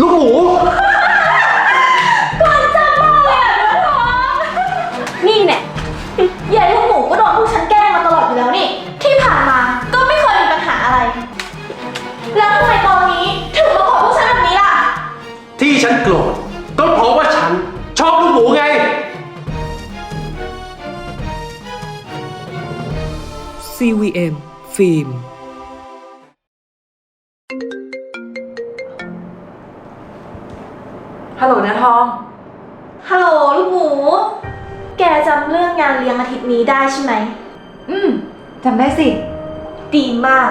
ลูกหมูนี่เนี่ยยายลูกหมูก็โดนพวกฉันแกล้งมาตลอดอยู่แล้วนี่ ที่ผ่านมาก็ไม่เคยมีปัญหาอะไร แล้วทำไมตอนนี้ถึงมาขอพวกฉันแบบนี้ล่ะ ที่ฉันโกรธก็เพราะว่าฉันชอบลูกหมูไง CVM ฟิล์ม ฮัลโหลนะทอง ฮัลโหลลูกหมู แกจำเรื่องงานเลี้ยงอาทิตย์นี้ได้ใช่ไหม อืมจำได้สิ ดีมาก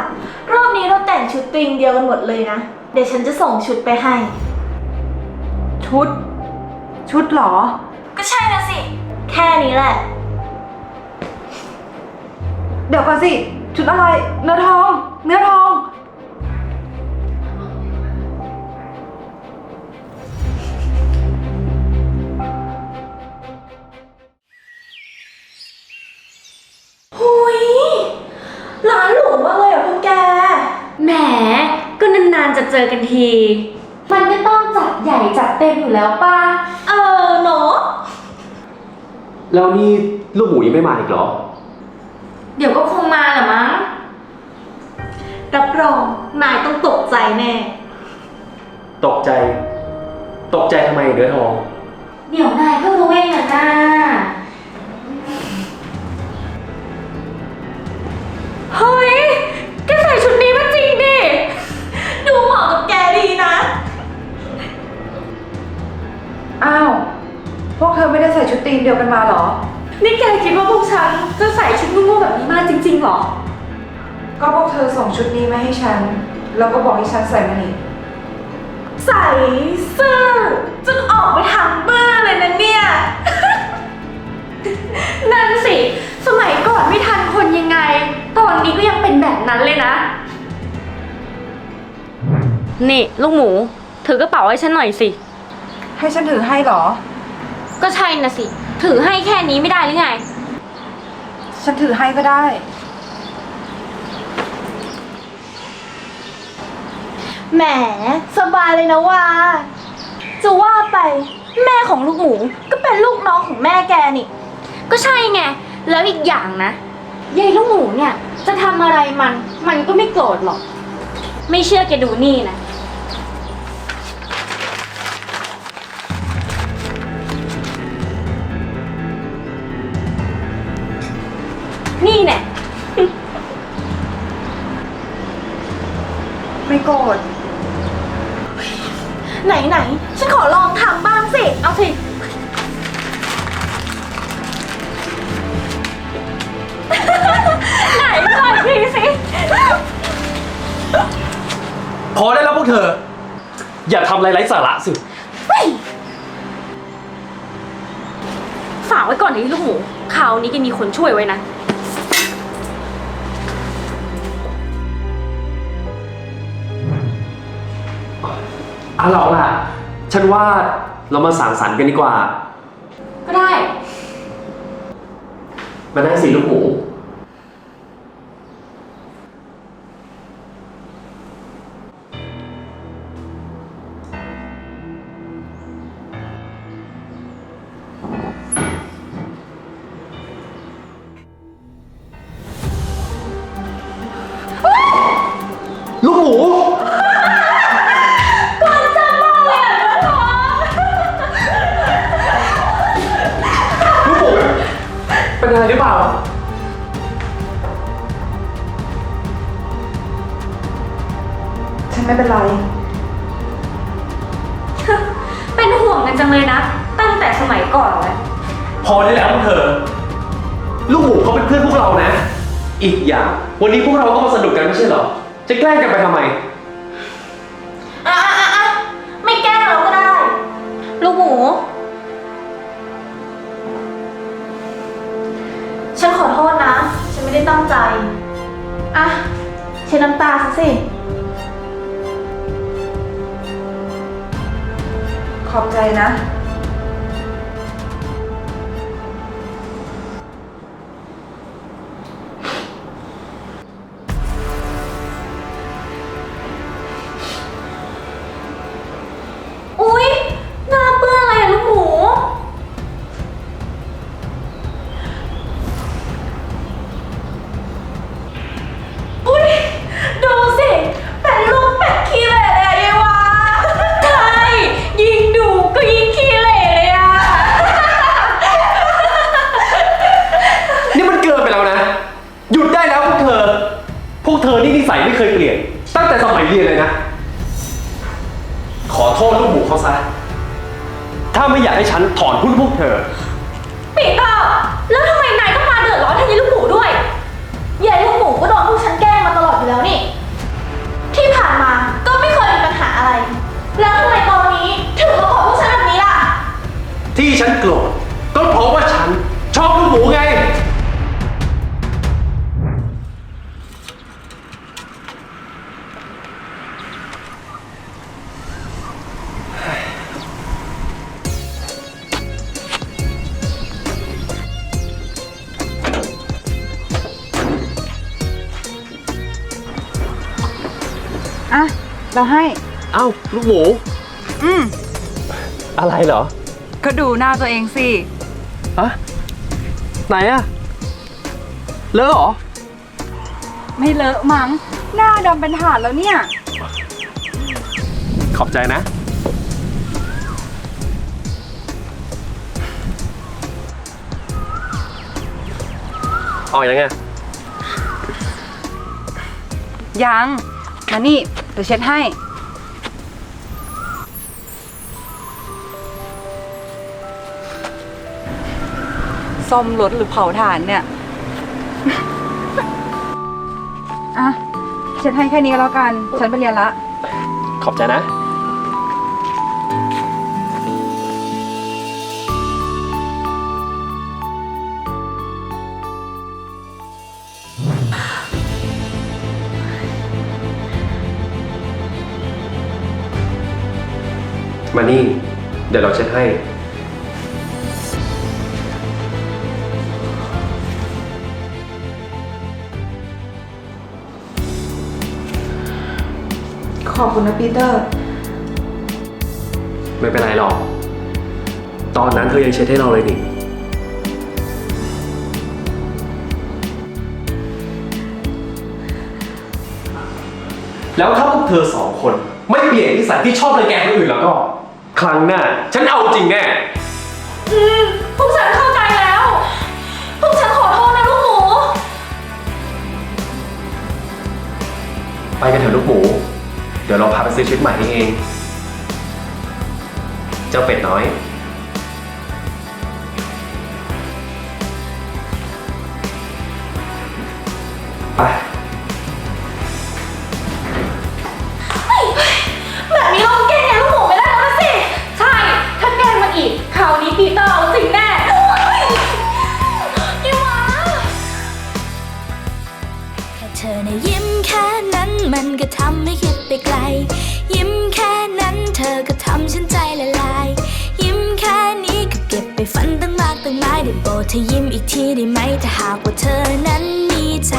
รอบนี้เราแต่งชุดตีมเดียวกันหมดเลยนะ เดี๋ยวฉันจะส่งชุดไปให้ ชุด ชุดเหรอ ก็ใช่นะสิ แค่นี้แหละ เดี๋ยวก่อนสิ ชุดอะไร เนื้อทอง เนื้อทอง จะเจอกันที มันก็ต้องจัดใหญ่จัดเต็มอยู่แล้วป้า เออเนาะแล้วนี่ลูกหมูยังไม่มาอีกเหรอ เดี๋ยวก็คงมาแหละมั้ง รับรองนายต้องตกใจแน่ ตกใจ ตกใจทำไมเนื้อทอง เดี๋ยวนายก็รู้เองนะน้า ไม่ได้ใส่ชุดตีมเดียวกันมาเหรอ นี่แกคิดว่าพวกฉันจะใส่ชุดงูๆแบบนี้มาจริงๆหรอ ก็พวกเธอส่งชุดนี้มาให้ฉัน แล้วก็บอกให้ฉันใส่มานี่ใส่ซื่อจนออกไปทางเบื่อเลยนะเนี่ย นั่นสิ สมัยก่อนไม่ทันคนยังไง ตอนนี้ก็ยังเป็นแบบนั้นเลยนะ นี่ลูกหมู ถือกระเป๋าให้ฉันหน่อยสิ ให้ฉันถือให้เหรอ ก็ใช่นะสิ ถือให้แค่นี้ไม่ได้หรือไง ฉันถือให้ก็ได้ แหม สบายเลยนะว่า จะว่าไปแม่ของลูกหมูก็เป็นลูกน้องของแม่แกนี่ ก็ใช่ไง แล้วอีกอย่างนะยายลูกหมูเนี่ย จะทำอะไรมัน มันก็ไม่โกรธหรอก ไม่เชื่อแกดูนี่นะ ฉันขอลองทำบ้างสิ เอาสิ ไหนลองทีสิพอได้แล้วพวกเธอ อย่าทำอะไรไร้สาระสิฝากไว้ก่อนนะลูกหมูคราวนี้แกมีคนช่วยไว้นะ เอาหรอกล่ะ ฉันว่าเรามาสางสรรค์กันดีกว่า ก็ได้ มานั่งสิลูกหมู หรือเปล่า ฉันไม่เป็นไร เป็นห่วงกันจังเลยนะ ตั้งแต่สมัยก่อนเลยพอได้แล้วพวกเธอ ลูกหมูเขาเป็นเพื่อนพวกเรานะ อีกอย่าง วันนี้พวกเราก็มาสนุกกันไม่ใช่เหรอ จะแกล้งกันไปทำไม อะอะอะอะไม่แกล้งเราก็ได้ ลูกหมู ฉันขอโทษนะ ฉันไม่ได้ตั้งใจ อะ เช็ดน้ำตาซะสิ ขอบใจนะ เขาซะ ถ้าไม่อยากให้ฉันถอนหุ้นพวกเธอ ปีเตอร์แล้วทำไมนายต้องมาเดือดร้อนแทนยายลูกหมูด้วยยายลูกหมูก็โดนพวกฉันแกล้งมาตลอดอยู่แล้วนี่ ที่ผ่านมาก็ไม่เคยมีปัญหาอะไร แล้วทำไมตอนนี้ถึงมาขอพวกฉันแบบนี้ล่ะ ที่ฉันโกรธ อะ เราให้ เอ้าลูกหมู อืม อะไรเหรอก็ดูหน้าตัวเองสิ ฮะไหนอะเลอะเหรอ ไม่เลอะมั้ง หน้าดำเป็นถาดแล้วเนี่ย ขอบใจนะเอาอย่างไงยัง มานี่เดี๋ยวเช็ดให้ ซ่อมรถหรือเผาถ่านเนี่ย อะ เช็ดให้แค่นี้แล้วกัน ฉันไปเรียนละ ขอบใจนะ มานี่ เดี๋ยวเราเช็ดให้ ขอบคุณนะปีเตอร์ ไม่เป็นไรหรอก ตอนนั้นเธอยังเช็ดให้เราเลยนี่แล้วถ้าพวกเธอสองคน ไม่เปลี่ยนนิสัยที่ชอบเลยแกคนอื่นแล้วก็ ครั้งหน้า ฉันเอาจริงแน่ อืมพวกฉันเข้าใจแล้ว พวกฉันขอโทษนะลูกหมู ไปกันเถอะลูกหมู เดี๋ยวเราพาไปซื้อชุดใหม่ให้เอง เจ้าเป็ดน้อย ได้โปรดเธอยิ้มอีกทีได้ไหมถ้าหากว่าเธอนั้นมีใจ